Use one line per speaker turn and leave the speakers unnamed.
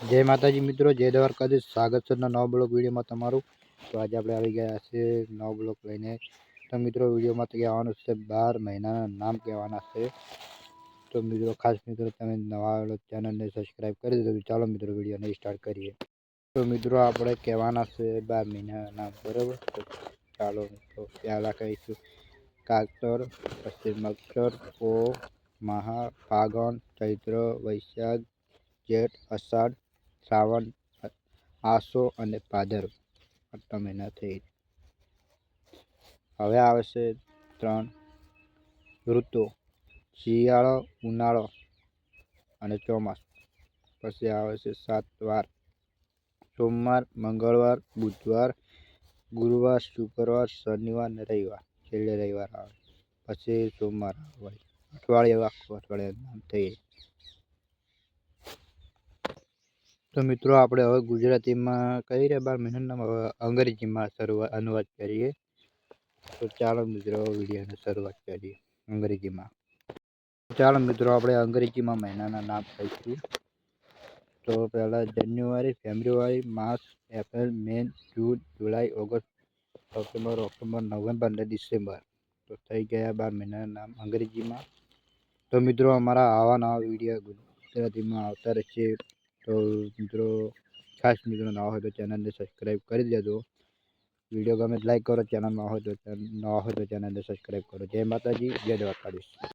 જય માતાજી મિત્રો, જય દ્વારકાધીશ. સ્વાગત છે નવા બ્લોક વિડીયોમાં તમારું. તો આજે આપણે આવી ગયા છે નવો બ્લોક લઈને. તો મિત્રો, વિડીયોમાં તો કહેવાનું છે બાર મહિનાના નામ કહેવાના છે. તો મિત્રો, ખાસ મિત્રો, તમે નવા ચેનલને સબસ્ક્રાઈબ કરી દીધો. ચાલો મિત્રો, વિડીયોને સ્ટાર્ટ કરીએ. તો મિત્રો, આપણે કહેવાના છે બાર મહિનાના નામ, બરાબર? તો ચાલો મિત્રો, પહેલાં કહીશું. કાતર પછી મક્ષર પો મહા, ફાગણ, ચૈત્ર, વૈશાખ, જેઠ, અષાઢ શ્રાવણ, આસો અને ભાદર આટલા મહિના થઈ. હવે આવશે ત્રણ ઋતુ. શિયાળો, ઉનાળો અને ચોમાસું. પછી આવે છે સાત વાર. સોમવાર, મંગળવાર, બુધવાર, ગુરુવાર, શુક્રવાર, શનિવાર ને રવિવાર. છેલ્લે રવિવાર આવે. પછી સોમવાર આવે. અઠવાડિયે આખું અઠવાડિયાનું નામ થઈ તો મિત્રો આપણે હવે ગુજરાતીમાં કઈ રહ્યા? બાર મહિનાના હવે અંગ્રેજીમાં શરૂઆત, અનુવાદ કરીએ. તો ચાલો મિત્રો વિડીયોને શરૂઆત કરીએ અંગ્રેજીમાં. ચાલો મિત્રો આપણે અંગ્રેજીમાં મહિનાના નામ કહીશું તો પહેલાં જાન્યુઆરી, ફેબ્રુઆરી, માર્ચ, એપ્રિલ, મે, જૂન, જુલાઈ, ઓગસ્ટ, સપ્ટેમ્બર, ઓક્ટોબર, નવેમ્બર અને ડિસેમ્બર. તો થઈ ગયા બાર મહિનાના નામ અંગ્રેજીમાં. તો મિત્રો અમારા આવા નવા વીડિયો ગુજરાતીમાં આવતા રહેશે. તો મિત્રો, ખાસ મિત્રો નવા હોય તો ચેનલને સબસ્ક્રાઈબ કરી દેજો. વીડિયો ગમે લાઈક કરો ચેનલમાં હોય તો નવા હોય તો ચેનલને સબસ્ક્રાઈબ કરો. જય માતાજી, જય દ્વારકાધીશ.